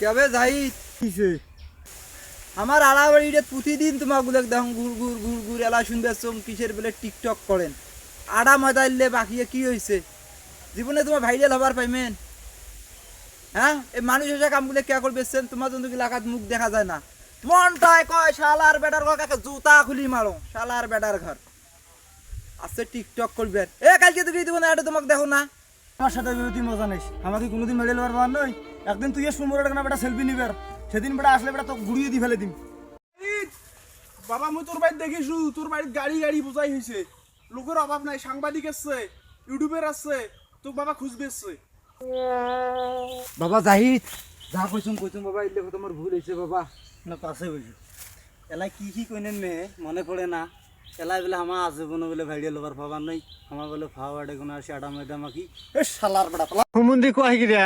কেবে যাই? কিসে? আমার আড়া বাড়িতে প্রতিদিন তোমারগুলো দেখুন ঘুর ঘুর ঘুর ঘুর এলা শুনবে কিসের বলে টিকটক করেন। আড়া ময়দাইলে বাকিয়ে কি হয়েছে জীবনে তোমার ভাইরাল হবার পাইমেন হ্যাঁ? এই মানুষ এসে কামগুলো কে করবেছেন তোমার জন্য এলাকাত মুখ দেখা যায় না। মনটায় কয়, শালার বেটার ঘর, কাকে জুতা খুলি মারো, শালার বেটার ঘর। আছে টিকটক করবেন এ, কালকে তুমি দিব না, এটা তোমাকে দেখো না। আমার সাথে তুই মজা নিস আমাকে কোনোদিন মেডেল পারবার নয় একদিন তুই সুমরের কেনা বেটা সেলফি নিবার সেদিন বেটা আসলে বেটা তো গুড়িয়ে দি ফেলে দিম। বাবা মই তোর বাড়িতে দেখিছো তোর বাড়িতে গাড়ি গাড়ি বোঝাই হয়েছে লোকের অভাব নাই সাংবাদিক আছে ইউটিউবের আছে তোক বাবা খুঁজবে এসছে। বাবা জাহিদ যা কইছুম কইছুম বাবা ইলে তোমার ভুল হয়েছে বাবা। না পাশে বসে এলাই কি কি কইনেন মে মনে পড়ে না। এলাই বলে আমার আজীবন বলে ভাইডিয়াল হবার পাবার নাই। আমার বলে ফাওয়ার্ডে কোনো আসে আডা মেডা মাকি এ শালার বেটা হুমুন্দি কয় গিরা